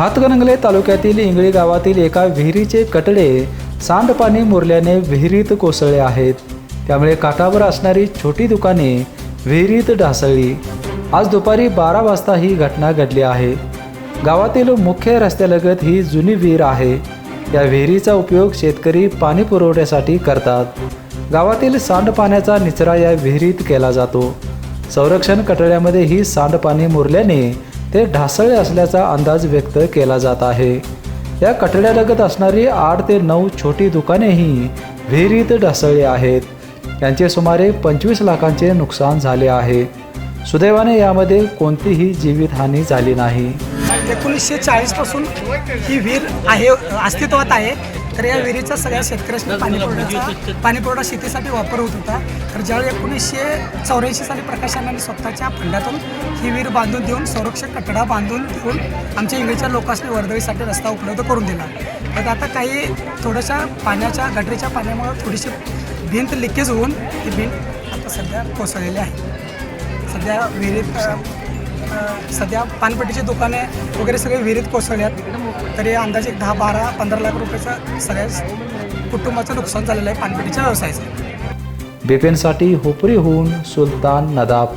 हातकणंगले तालुक्यातील इंगळी गावातील एका विहिरीचे कटडे सांडपाणी मुरल्याने विहिरीत कोसळले आहेत. त्यामुळे काठावर असणारी छोटी दुकाने विहिरीत ढासळली. आज दुपारी बारा वाजता ही घटना घडली आहे. गावातील मुख्य रस्त्यालगत ही जुनी विहीर आहे. या विहिरीचा उपयोग शेतकरी पाणी पुरवठ्यासाठी करतात. गावातील सांडपाण्याचा निचरा या विहिरीत केला जातो. संरक्षण कटड्यामध्ये ही सांडपाणी मुरल्याने ते ढासळले असल्याचा अंदाज व्यक्त केला जात आहे. या कटड्यालगत असणारी आठ ते नऊ छोटी दुकानेही विहिरीत ढासळली आहेत. यांचे सुमारे पंचवीस लाखांचे नुकसान झाले आहे. सुदैवाने यामध्ये कोणतीही जीवितहानी झाली नाही. एकोणीसशे चाळीसपासून ही विहीर आहे अस्तित्वात आहे. तर या विहिरीचा सगळ्या शेतकऱ्यांनी पाणी पुरवठ्याचा पाणी पुरवठा शेतीसाठी वापर होत होता. तर ज्यावेळी एकोणीसशे चौऱ्याऐंशी साली प्रकाशनाने स्वतःच्या फंडातून ही विहीर बांधून देऊन संरक्षक कटडा बांधून देऊन आमच्या इंग्लिशच्या लोकांनी वर्दळीसाठी रस्ता उपलब्ध करून दिला. तर आता काही थोड्याशा पाण्याच्या गटरीच्या पाण्यामुळे थोडीशी भिंत लिकेज होऊन ही भिंत आता सध्या कोसळलेली आहे. सध्या विहिरीत सध्या पानपट्टीची दुकाने वगैरे सगळे विहिरीत कोसळल्यात. तरी अंदाजे दहा बारा पंधरा लाख रुपयाचं सगळ्या कुटुंबाचं नुकसान झालेलं आहे पानपट्टीच्या व्यवसायाचं. बिपिनसाठी हुपरीहून सुलतान नदाब